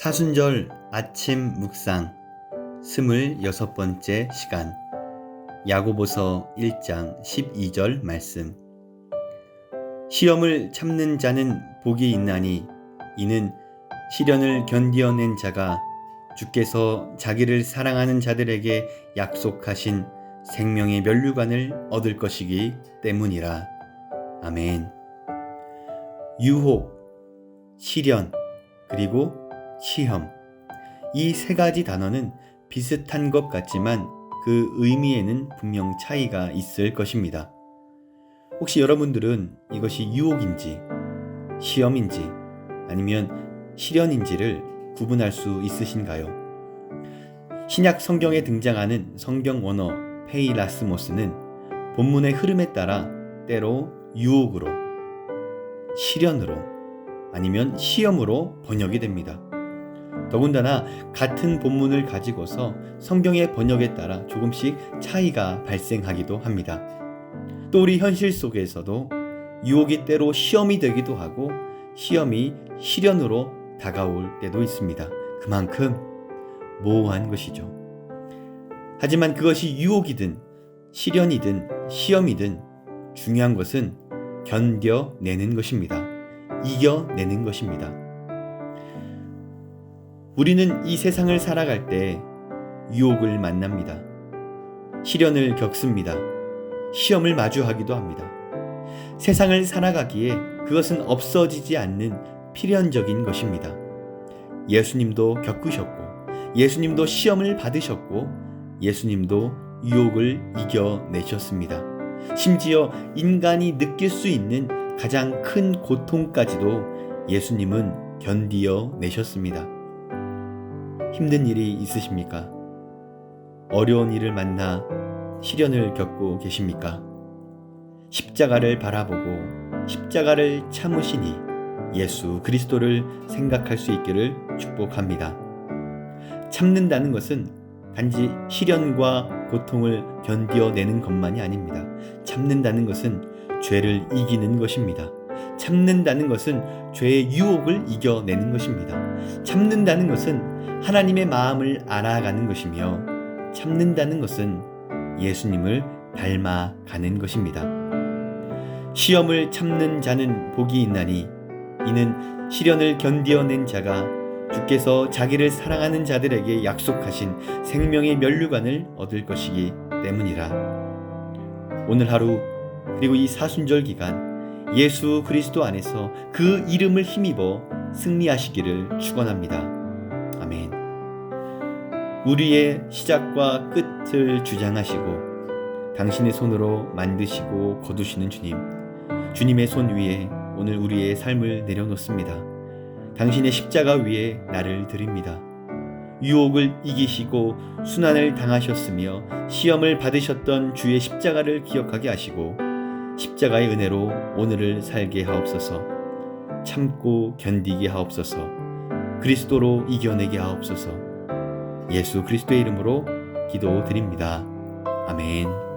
사순절 아침 묵상 스물여섯 번째 시간 야고보서 1장 12절 말씀 시험을 참는 자는 복이 있나니 이는 시련을 견디어낸 자가 주께서 자기를 사랑하는 자들에게 약속하신 생명의 면류관을 얻을 것이기 때문이라. 아멘. 유혹, 시련, 그리고 시험. 이 세 가지 단어는 비슷한 것 같지만 그 의미에는 분명 차이가 있을 것입니다. 혹시 여러분들은 이것이 유혹인지, 시험인지, 아니면 시련인지를 구분할 수 있으신가요? 신약 성경에 등장하는 성경 원어 페이라스모스는 본문의 흐름에 따라 때로 유혹으로, 시련으로, 아니면 시험으로 번역이 됩니다. 더군다나 같은 본문을 가지고서 성경의 번역에 따라 조금씩 차이가 발생하기도 합니다. 또 우리 현실 속에서도 유혹이 때로 시험이 되기도 하고 시험이 시련으로 다가올 때도 있습니다. 그만큼 모호한 것이죠. 하지만 그것이 유혹이든 시련이든 시험이든 중요한 것은 견뎌내는 것입니다. 이겨내는 것입니다. 우리는 이 세상을 살아갈 때 유혹을 만납니다. 시련을 겪습니다. 시험을 마주하기도 합니다. 세상을 살아가기에 그것은 없어지지 않는 필연적인 것입니다. 예수님도 겪으셨고, 예수님도 시험을 받으셨고, 예수님도 유혹을 이겨내셨습니다. 심지어 인간이 느낄 수 있는 가장 큰 고통까지도 예수님은 견디어 내셨습니다. 힘든 일이 있으십니까? 어려운 일을 만나 시련을 겪고 계십니까? 십자가를 바라보고 십자가를 참으시니 예수 그리스도를 생각할 수 있기를 축복합니다. 참는다는 것은 단지 시련과 고통을 견뎌내는 것만이 아닙니다. 참는다는 것은 죄를 이기는 것입니다. 참는다는 것은 죄의 유혹을 이겨내는 것입니다. 참는다는 것은 하나님의 마음을 알아가는 것이며 참는다는 것은 예수님을 닮아가는 것입니다. 시험을 참는 자는 복이 있나니 이는 시련을 견디어낸 자가 주께서 자기를 사랑하는 자들에게 약속하신 생명의 면류관을 얻을 것이기 때문이라. 오늘 하루 그리고 이 사순절 기간 예수 그리스도 안에서 그 이름을 힘입어 승리하시기를 축원합니다. 아멘. 우리의 시작과 끝을 주장하시고 당신의 손으로 만드시고 거두시는 주님. 주님의 손 위에 오늘 우리의 삶을 내려놓습니다. 당신의 십자가 위에 나를 드립니다. 유혹을 이기시고 순환을 당하셨으며 시험을 받으셨던 주의 십자가를 기억하게 하시고 십자가의 은혜로 오늘을 살게 하옵소서. 참고 견디게 하옵소서. 그리스도로 이겨내게 하옵소서. 예수 그리스도의 이름으로 기도드립니다. 아멘.